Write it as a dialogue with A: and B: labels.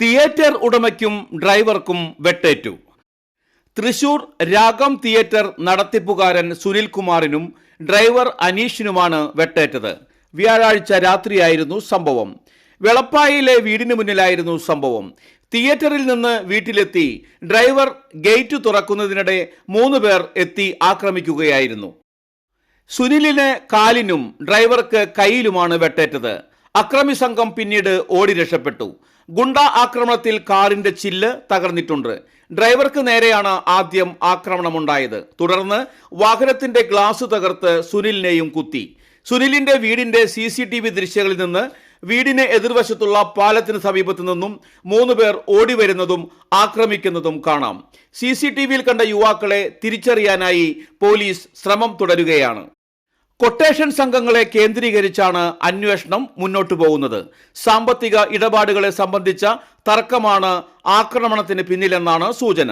A: Theatre ഉടമയ്ക്കും ഡ്രൈവർക്കും വെട്ടേറ്റു. Thrissur Ragam theatre നടത്തിപ്പുകാരൻ സുനിൽ കുമാറിനും ഡ്രൈവർ അനീഷിനുമാണ് വെട്ടേറ്റത്. വ്യാഴാഴ്ച രാത്രിയായിരുന്നു സംഭവം. വെളപ്പായിലെ വീടിന് മുന്നിലായിരുന്നു സംഭവം. തിയേറ്ററിൽ നിന്ന് വീട്ടിലെത്തി ഡ്രൈവർ ഗേറ്റ് തുറക്കുന്നതിനിടെ മൂന്ന് പേർ എത്തി ആക്രമിക്കുകയായിരുന്നു. സുനിലിന് കാലിനും ഡ്രൈവർക്ക് കൈയിലുമാണ് വെട്ടേറ്റത്. അക്രമി സംഘം പിന്നീട് ഓടി രക്ഷപ്പെട്ടു. ഗുണ്ട ആക്രമണത്തിൽ കാറിന്റെ ചില്ല് തകർന്നിട്ടുണ്ട്. ഡ്രൈവർക്ക് നേരെയാണ് ആദ്യം ആക്രമണമുണ്ടായത്. തുടർന്ന് വാഹനത്തിന്റെ ഗ്ലാസ് തകർത്ത് സുനിലിനെയും കുത്തി. സുനിലിന്റെ വീടിന്റെ സി സി ടി വി ദൃശ്യങ്ങളിൽ നിന്ന് വീടിന് എതിർവശത്തുള്ള പാലത്തിന് സമീപത്തു നിന്നും മൂന്ന് പേർ ഓടിവരുന്നതും ആക്രമിക്കുന്നതും കാണാം. സി സി ടി വിയിൽ കണ്ട യുവാക്കളെ തിരിച്ചറിയാനായി പോലീസ് ശ്രമം തുടരുകയാണ്. കൊട്ടേഷൻ സംഘങ്ങളെ കേന്ദ്രീകരിച്ചാണ് അന്വേഷണം മുന്നോട്ടു പോകുന്നത്. സാമ്പത്തിക ഇടപാടുകളെ സംബന്ധിച്ച തർക്കമാണ് ആക്രമണത്തിന് പിന്നിലെന്നാണ് സൂചന.